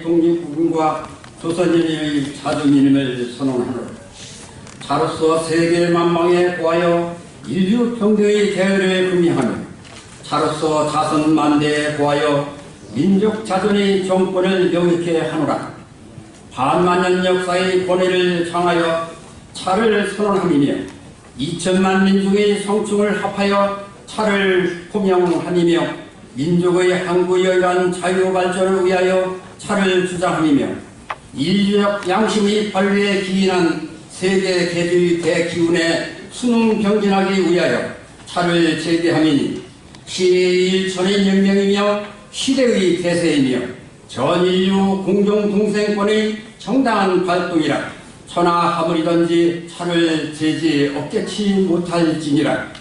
독립국군과 조선인의 자주민임을 선언하노라. 자로서 세계 만방에 보하여 인류 평등의 대의를 금미하며 자로서 자선 만대에 보하여 민족 자존의 정권을 명확히 하노라. 반만년 역사의 권위를 향하여 차를 선언함이며 2천만 민족의 성충을 합하여 차를 호명함이며 민족의 항구여일한 자유발전을 위하여 차를 주장함이며 인류적 양심의 발휘에 기인한 세계 개주의 대기운에 수능 경진하기 위하여 차를 제기함이니 시의 일천의 연명이며 시대의 대세이며 전 인류 공동동생권의 정당한 발동이라 천하 하물이든지 차를 제지 없겠지 못할지니라.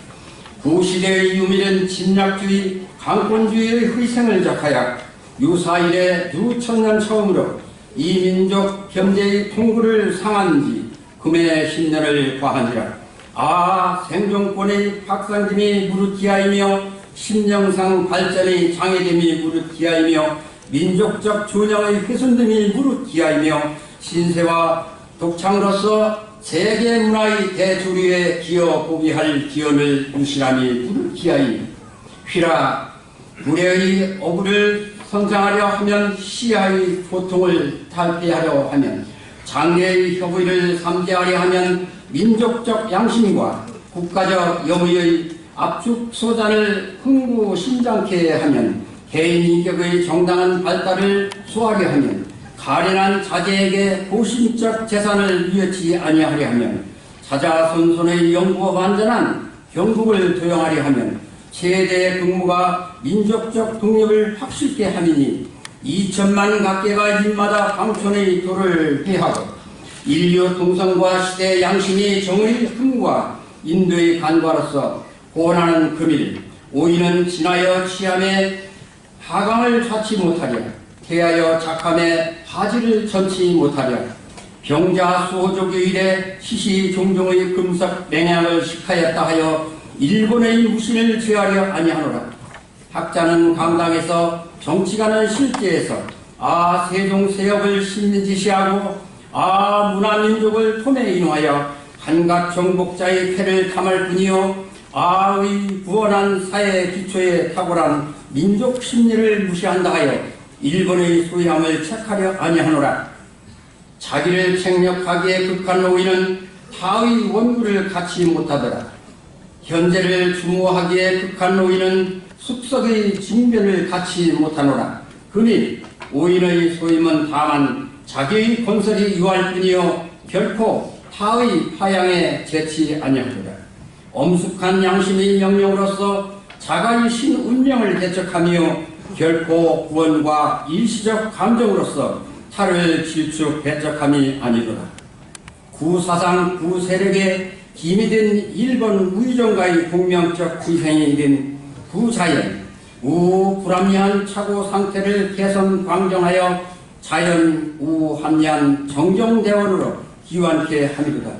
구시대의 유밀은 침략주의 강권주의의 희생을 적하여 유사일에 유천년 처음으로 이 민족 경제의 통구를 상한 지 금의 10년을 과한지라. 아 생존권의 박상짐이 무릇기하이며 심령상 발전의 장애됨이 무릇기하이며 민족적 준영의 훼손됨이 무릇기하이며 신세와 독창으로서 세계 문화의 대주류에 기여 보비할 기원을 무시함이 무릇기하이. 휘라 불의의 어부를 성장하려 하면 시야의 고통을 탈피하려 하면 장래의 협의를 삼재하려 하면 민족적 양심과 국가적 영의의 압축 소잔을 흥부심장케 하면 개인 인격의 정당한 발달을 소하려 하면 가련한 자제에게 고심적 재산을 유여치 아니하려 하면 자자손손의 영구와 완전한 경국을 도용하려 하면 최대 근무가 민족적 독립을 확실케 함이니 2천만 각계가 일마다 방촌의 도를 해하고 인류 동성과 시대 양심이 정의 흠과 인도의 간과로서 고난하는 금일 오이는 지나여 취함에 하강을 좌치 못하려 태하여 작함에 하지를 전치 못하려 병자 수호조교일에 시시 종종의 금석 맹약을 식하였다 하여 일본의 무신을 죄하려 아니하노라 학자는 감당에서 정치가는 실제에서 아 세종 세역을 신지시하고 아 문화민족을 통해 인하여 한갓 정복자의 패를 탐할 뿐이요. 아의 부원한 사회 기초에 탁월한 민족 심리를 무시한다 하여 일본의 소유함을 책하려 아니하노라. 자기를 책력하기에 극한 노인은 타의 원구를 갖지 못하더라. 현재를 주모하기에 극한 노인은 숲속의 징변을 갖지 못하노라. 그니 오인의 소임은 다만 자기의 건설이 유할 뿐이요 결코 타의 파양에 제치 아니하리라. 엄숙한 양심의 명령으로서 자가의 신 운명을 대척하며 결코 구원과 일시적 감정으로서 타를 질축 배척함이 아니더라. 구사상 구세력의 힘이 된 일본 우의정가의 공명적 희생이 된 구자연, 우불합리한 차고 상태를 개선 광정하여 자연 우합리한 정정대원으로 기원케 함이로다.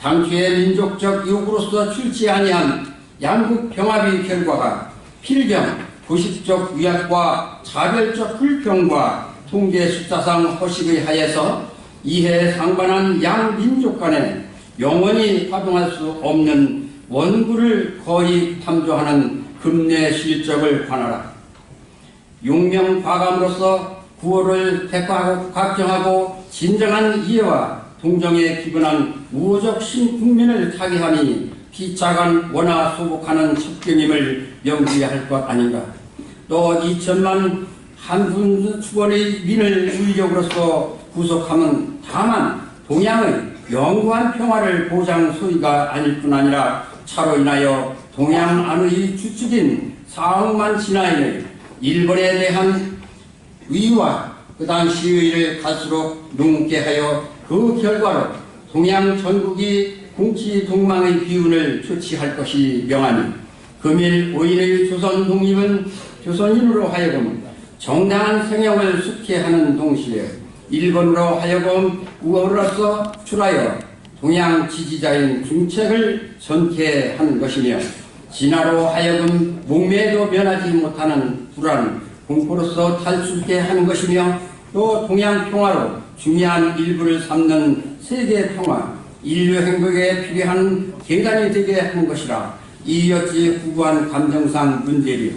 당초의 민족적 요구로서 출치 아니한 양국 병합의 결과가 필경, 도식적 위약과 자별적 불평과 통계 숫자상 허식의 하에서 이해 상반한 양 민족 간에 영원히 활동할 수 없는 원구를 거의 탐조하는 금내 실적을 관하라. 용명 과감으로서 구호를 대가하고 각정하고 진정한 이해와 동정에 기본한 우호적 신국민을 타개하니 피차간 원하 소복하는 첩경임을 명기해야 할 것 아닌가. 또 2천만 한분 수건의 민을 우위적으로서 구속함은 다만 동양의 영구한 평화를 보장 소위가 아닐 뿐 아니라 차로 인하여 동양 안의 주축인 사억만 진화인의 일본에 대한 위와 그 당시 의를 갈수록 눈게 하여 그 결과로 동양 전국이 공치 동망의 기운을 초치할 것이 명하니 금일 5일의 조선 독립은 조선인으로 하여금 정당한 생명을 수케 하는 동시에 일본으로 하여금 우호로서 출하여 동양 지지자인 중책을 전개하는 것이며 진화로 하여금 목매도 면하지 못하는 불안 공포로서 탈출게 하는 것이며 또 동양 평화로 중요한 일부를 삼는 세계 평화, 인류 행복에 필요한 계단이 되게 하는 것이라 이어지 구구한 감정상 문제리요.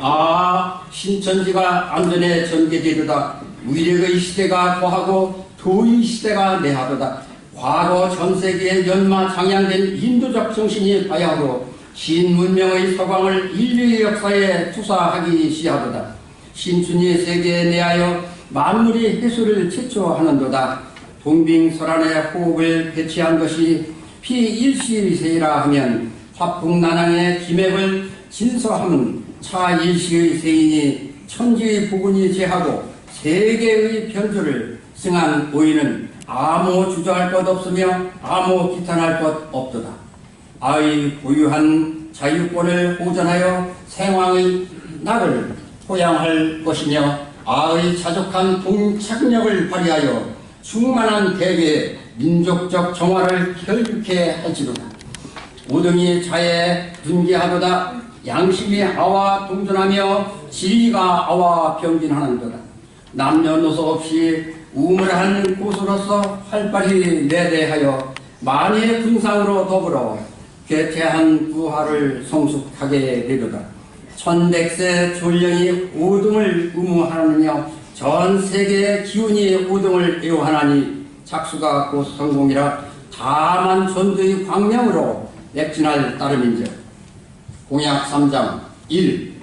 아 신천지가 안전에 전개되도다 위력의 시대가 더하고 도의 시대가 내하도다 과거 전 세계에 연마 장양된 인도적 정신이 바야흐로 신문명의 서광을 인류의 역사에 투사하기 시하도다. 신춘이 세계에 내하여 만물이 해수를 최초하는도다. 동빙설안의 호흡을 배치한 것이 피일시의세이라 하면 화풍난항의 기맥을 진서함은 차일시의 세인이 천지의 부군이 제하고 세계의 변조를 승한 오이는 아무 주저할 것 없으며 아무 기탄할 것 없도다. 아의 고유한 자유권을 보전하여 생황의 낙을 포양할 것이며 아의 자족한 동착력을 발휘하여 충만한 대계 민족적 정화를 결국해 할지로다. 오등이 자에 분기하도다 양심이 아와 동전하며 진리가 아와 병진하는도다 남녀노소 없이 우물한 곳으로서 활발히 내대하여 만의 군상으로 더불어 괴태한 부하를 성숙하게 되도다 천백세 졸령이 오등을 의무하느며 전 세계의 기운이 오등을 애호하나니 착수가 곧 성공이라 다만 전도의 광명으로 맥진할 따름인즉 공약 3장 1.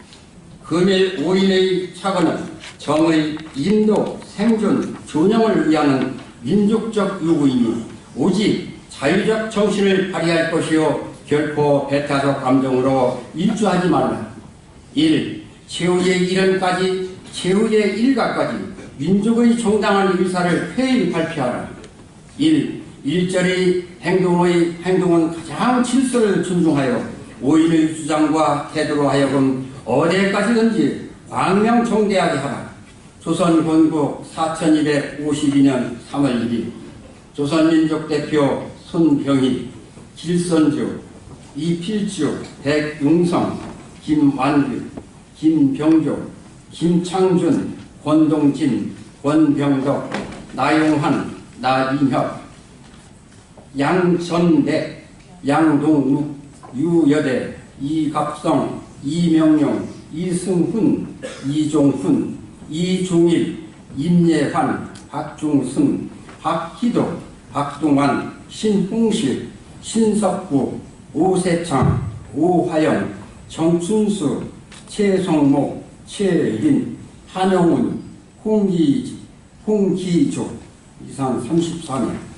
금일 5인의 착언은 정의 인도, 생존, 존영을 위하는 민족적 요구이니 오직 자유적 정신을 발휘할 것이요 결코 배타적 감정으로 일주하지 말라. 1. 최후의 일원까지 최후의 일가까지 민족의 정당한 의사를 회의 발표하라. 1. 일절의 행동의 행동은 가장 질서를 존중하여 오인의 주장과 태도로 하여금 어디까지든지 광명정대하게 하라. 조선 건국 4252년 3월 1일 조선민족 대표 손병희, 길선주, 이필주, 백용성, 김완규, 김병조, 김창준, 권동진, 권병덕, 나용환, 나인협, 양전대, 양동욱, 유여대, 이갑성, 이명용, 이승훈, 이종훈, 이종일, 임예환, 박중승, 박희도, 박동환, 신홍실, 신석구, 오세창, 오화영, 정춘수, 최성목, 최린, 한영훈, 홍기, 홍기조. 이상 34명